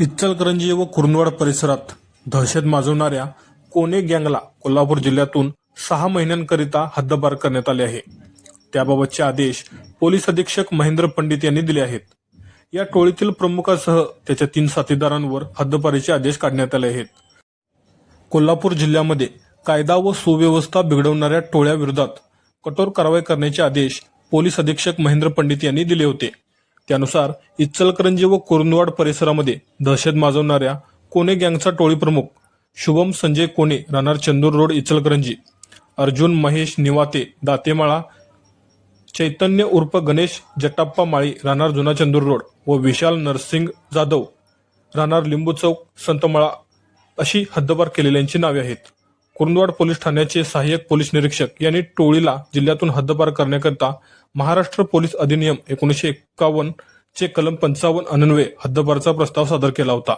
इचलकरंजी व कुरनवाड परिसरात दहशत माजवणाऱ्या कोणे गँगला कोल्हापूर जिल्ह्यातून सहा महिन्यांकरिता हद्दपार करण्यात आले आहे. त्याबाबतचे आदेश पोलीस अधीक्षक महेंद्र पंडित यांनी दिले आहेत. या टोळीतील प्रमुखासह त्याच्या तीन साथीदारांवर हद्दपारीचे आदेश काढण्यात आले आहेत. कोल्हापूर जिल्ह्यामध्ये कायदा व सुव्यवस्था बिघडवणाऱ्या टोळ्याविरोधात कठोर कारवाई करण्याचे आदेश पोलीस अधीक्षक महेंद्र पंडित यांनी दिले होते. त्यानुसार इचलकरंजी व कुरुंदवाड परिसरामध्ये दहशत माजवणाऱ्या कोणे गँगचा टोळी प्रमुख शुभम संजय कोणे राहणार चंदूर रोड इचलकरंजी. अर्जुन महेश निवाते दातेमाळा चैतन्य उर्फ गणेश जटाप्पा माळी राहणार जुना चंदूर रोड व विशाल नरसिंग जाधव राहणार लिंबू चौक संतमाळा अशी हद्दपार केलेल्यांची नावे आहेत. कुरुंदवाड पोलीस ठाण्याचे सहाय्यक पोलीस निरीक्षक यांनी टोळीला जिल्ह्यातून हद्दपार करण्याकरिता महाराष्ट्र पोलीस अधिनियम एकोणीसशे एक्कावन्न चे कलम पंचावन्न अन्वये हद्दपारचा प्रस्ताव सादर केला होता.